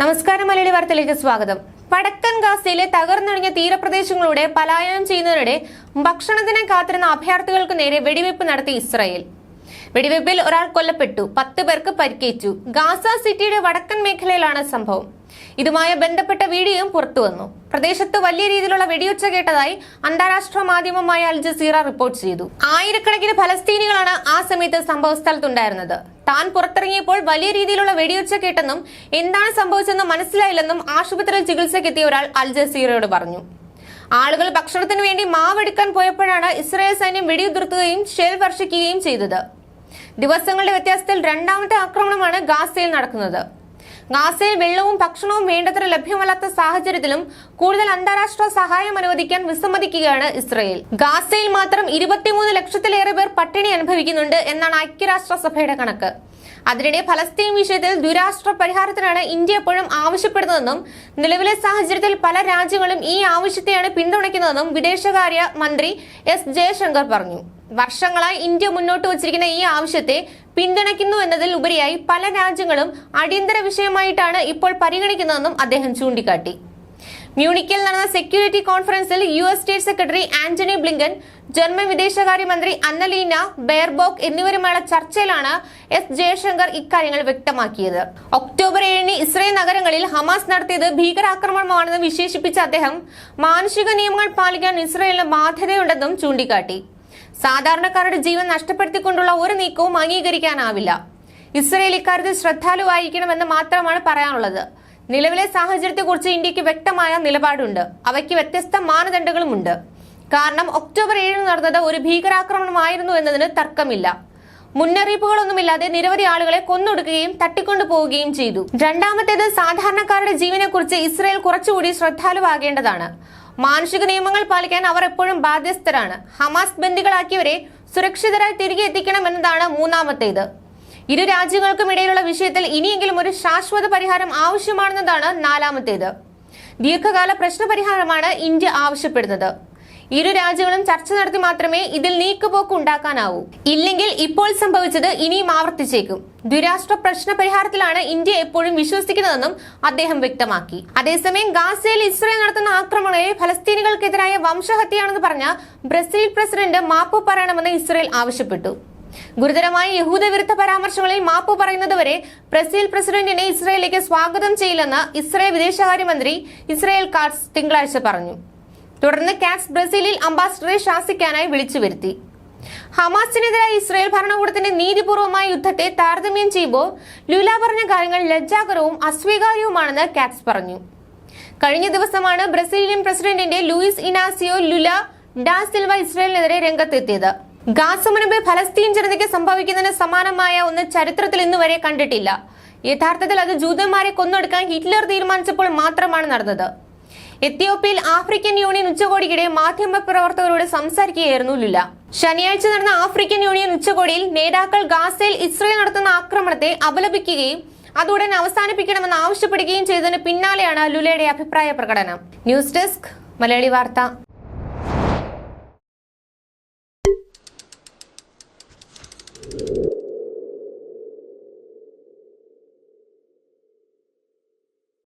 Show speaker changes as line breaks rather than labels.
നമസ്കാരം മലയാളി വാർത്തയിലേക്ക് സ്വാഗതം. വടക്കൻ ഗാസയിലെ തകർന്നൊഴിഞ്ഞ തീരപ്രദേശങ്ങളിലൂടെ പലായനം ചെയ്യുന്നതിനിടെ ഭക്ഷണത്തിനെ കാത്തിരുന്ന അഭയാർത്ഥികൾക്ക് നേരെ വെടിവെപ്പ് നടത്തി ഇസ്രായേൽ. വെടിവെപ്പിൽ ഒരാൾ കൊല്ലപ്പെട്ടു പത്ത് പേർക്ക് പരിക്കേറ്റു. ഗാസ സിറ്റിയുടെ വടക്കൻ മേഖലയിലാണ് സംഭവം. ഇതുമായി ബന്ധപ്പെട്ട വീഡിയോയും പുറത്തുവന്നു പ്രദേശത്ത് വലിയ രീതിയിലുള്ള വെടിയൊച്ച കേട്ടതായി അന്താരാഷ്ട്ര മാധ്യമമായ അൽ ജസീറ റിപ്പോർട്ട് ചെയ്തു. ആയിരക്കണക്കിന് ഫലസ്തീനികളാണ് ആ സമയത്ത് സംഭവ സ്ഥലത്തുണ്ടായിരുന്നത് താൻ പുറത്തിറങ്ങിയപ്പോൾ വലിയ രീതിയിലുള്ള വെടിയൊച്ച കേട്ടെന്നും എന്താണ് സംഭവിച്ചതെന്ന് മനസ്സിലായില്ലെന്നും ആശുപത്രിയിൽ ചികിത്സയ്ക്കെത്തിയ ഒരാൾ അൽ ജസീറയോട് പറഞ്ഞു. ആളുകൾ ഭക്ഷണത്തിന് വേണ്ടി മാവെടുക്കാൻ പോയപ്പോഴാണ് ഇസ്രായേൽ സൈന്യം വെടിയുതിർത്തുകയും ഷെൽ വർഷിക്കുകയും ചെയ്തത്. ദിവസങ്ങളുടെ വ്യത്യാസത്തിൽ രണ്ടാമത്തെ ആക്രമണമാണ് ഗാസയിൽ നടക്കുന്നത്. ഗാസയിൽ വെള്ളവും ഭക്ഷണവും വേണ്ടത്ര ലഭ്യമല്ലാത്ത സാഹചര്യത്തിലും കൂടുതൽ അന്താരാഷ്ട്ര സഹായം അനുവദിക്കാൻ വിസമ്മതിക്കുകയാണ് ഇസ്രയേൽ. ഗാസയിൽ മാത്രം ഇരുപത്തിമൂന്ന് ലക്ഷത്തിലേറെ പേർ പട്ടിണി അനുഭവിക്കുന്നുണ്ട് എന്നാണ് ഐക്യരാഷ്ട്രസഭയുടെ കണക്ക്. അതിനിടെ ഫലസ്തീൻ വിഷയത്തിൽ ദുരാഷ്ട്ര പരിഹാരത്തിനാണ് ഇന്ത്യ എപ്പോഴും ആവശ്യപ്പെടുന്നതെന്നും നിലവിലെ സാഹചര്യത്തിൽ പല രാജ്യങ്ങളും ഈ ആവശ്യത്തെയാണ് പിന്തുണയ്ക്കുന്നതെന്നും വിദേശകാര്യ മന്ത്രി എസ് ജയശങ്കർ പറഞ്ഞു. വർഷങ്ങളായി ഇന്ത്യ മുന്നോട്ട് വച്ചിരിക്കുന്ന ഈ ആവശ്യത്തെ പിന്തുണയ്ക്കുന്നു എന്നതിൽ ഉപരിയായി പല രാജ്യങ്ങളും അടിയന്തര വിഷയമായിട്ടാണ് ഇപ്പോൾ പരിഗണിക്കുന്നതെന്നും അദ്ദേഹം ചൂണ്ടിക്കാട്ടി. മ്യൂണിക്കിൽ നടന്ന സെക്യൂരിറ്റി കോൺഫറൻസിൽ U S state secretary Antony Blinken German വിദേശകാര്യമന്ത്രി അന്നലീന ബെയർബോക്ക് എന്നിവരുമായുള്ള ചർച്ചയിലാണ് എസ് ജയശങ്കർ ഇക്കാര്യങ്ങൾ വ്യക്തമാക്കിയത്. ഒക്ടോബർ ഏഴിന് ഇസ്രയേൽ നഗരങ്ങളിൽ ഹമാസ് നടത്തിയത് ഭീകരാക്രമണമാണെന്ന് വിശേഷിപ്പിച്ച അദ്ദേഹം മാനുഷിക നിയമങ്ങൾ പാലിക്കാൻ ഇസ്രയേലിന് ബാധ്യതയുണ്ടെന്നും ചൂണ്ടിക്കാട്ടി. സാധാരണക്കാരുടെ ജീവൻ നഷ്ടപ്പെടുത്തിക്കൊണ്ടുള്ള ഒരു നീക്കവും അംഗീകരിക്കാനാവില്ല. ഇസ്രയേൽ ഇക്കാര്യത്തിൽ ശ്രദ്ധാലുവായിരിക്കണമെന്ന് മാത്രമാണ് പറയാനുള്ളത്. നിലവിലെ സാഹചര്യത്തെക്കുറിച്ച് ഇന്ത്യയ്ക്ക് വ്യക്തമായ നിലപാടുണ്ട്. അവയ്ക്ക് വ്യത്യസ്ത മാനദണ്ഡങ്ങളുമുണ്ട്. കാരണം ഒക്ടോബർ ഏഴിന് നടന്നത് ഒരു ഭീകരാക്രമണമായിരുന്നു എന്നതിന് തർക്കമില്ല. മുന്നറിയിപ്പുകളൊന്നുമില്ലാതെ നിരവധി ആളുകളെ കൊന്നൊടുക്കുകയും തട്ടിക്കൊണ്ടുപോവുകയും ചെയ്തു. രണ്ടാമത്തേത് സാധാരണക്കാരുടെ ജീവനെക്കുറിച്ച് ഇസ്രയേൽ കുറച്ചുകൂടി ശ്രദ്ധാലുവാകേണ്ടതാണ്. മാനുഷിക നിയമങ്ങൾ പാലിക്കാൻ അവർ എപ്പോഴും ബാധ്യസ്ഥരാണ്. ഹമാസ് ബന്ദികളാക്കിയവരെ സുരക്ഷിതരായി തിരികെ എത്തിക്കണം എത്തിക്കണമെന്നതാണ് മൂന്നാമത്തേത്. ഇരു രാജ്യങ്ങൾക്കും ഇടയിലുള്ള വിഷയത്തിൽ ഇനിയെങ്കിലും ഒരു ശാശ്വത പരിഹാരം ആവശ്യമാണെന്നതാണ് നാലാമത്തേത്. ദീർഘകാല പ്രശ്നപരിഹാരമാണ് ഇന്ത്യ ആവശ്യപ്പെടുന്നത്. ഇരു രാജ്യങ്ങളും ചർച്ച നടത്തി മാത്രമേ ഇതിൽ നീക്കുപോക്ക് ഉണ്ടാക്കാനാവൂ. ഇല്ലെങ്കിൽ ഇപ്പോൾ സംഭവിച്ചത് ഇനിയും ആവർത്തിച്ചേക്കും. ദ്വിരാഷ്ട്ര പ്രശ്ന പരിഹാരത്തിലാണ് ഇന്ത്യ എപ്പോഴും വിശ്വസിക്കുന്നതെന്നും അദ്ദേഹം വ്യക്തമാക്കി. അതേസമയം ഗാസയിൽ ഇസ്രയേൽ നടത്തുന്ന ആക്രമണങ്ങളെ ഫലസ്തീനികൾക്കെതിരായ വംശഹത്യയാണെന്ന് പറഞ്ഞ ബ്രസീൽ പ്രസിഡന്റ് മാപ്പ് പറയണമെന്ന് ഇസ്രയേൽ ആവശ്യപ്പെട്ടു. ഗുരുതരമായ യഹൂദവിരുദ്ധ പരാമർശങ്ങളിൽ മാപ്പ് പറയുന്നതുവരെ ബ്രസീൽ പ്രസിഡന്റിനെ ഇസ്രയേലിലേക്ക് സ്വാഗതം ചെയ്യില്ലെന്ന് ഇസ്രയേൽ വിദേശകാര്യമന്ത്രി ഇസ്രയേൽ കാർസ് തിങ്കളാഴ്ച പറഞ്ഞു. തുടർന്ന് കാറ്റ്സ് ബ്രസീലിൽ അംബാസിഡറെ ശാസിക്കാനായി വിളിച്ചു വരുത്തി. ഹമാസിനെതിരായ ഇസ്രായേൽ ഭരണകൂടത്തിന്റെ നീതിപൂർവമായ യുദ്ധത്തെ താരതമ്യം ചെയ്യുമ്പോൾ ലുല പറഞ്ഞ കാര്യങ്ങൾ ലജ്ജാകരവും അസ്വീകാര്യവുമാണെന്ന് കാറ്റ്സ് പറഞ്ഞു. കഴിഞ്ഞ ദിവസമാണ് ബ്രസീലിയൻ പ്രസിഡന്റിന്റെ Luiz Inacio Lula da Silva ഇസ്രായേലിനെതിരെ രംഗത്തെത്തിയത്. ഗാസ മുൻപ് ഫലസ്തീൻ ജനതയ്ക്ക് സംഭവിക്കുന്നതിന് സമാനമായ ഒന്ന് ചരിത്രത്തിൽ ഇന്നുവരെ കണ്ടിട്ടില്ല. യഥാർത്ഥത്തിൽ അത് ജൂതന്മാരെ കൊന്നൊടുക്കാൻ ഹിറ്റ്ലർ തീരുമാനിച്ചപ്പോൾ മാത്രമാണ് നടന്നത്. എത്യോപ്യയിൽ ആഫ്രിക്കൻ യൂണിയൻ ഉച്ചകോടിക്കിടെ മാധ്യമ പ്രവർത്തകരോട് സംസാരിക്കുകയായിരുന്നു ലുല. ശനിയാഴ്ച നടന്ന ആഫ്രിക്കൻ യൂണിയൻ ഉച്ചകോടിയിൽ നേതാക്കൾ ഗാസയിൽ ഇസ്രയേൽ നടത്തുന്ന ആക്രമണത്തെ അപലപിക്കുകയും അതുടൻ അവസാനിപ്പിക്കണമെന്ന് ആവശ്യപ്പെടുകയും ചെയ്തതിന് പിന്നാലെയാണ് ലുലയുടെ അഭിപ്രായ പ്രകടനം. ന്യൂസ് ഡെസ്ക് മലയാളി വാർത്ത.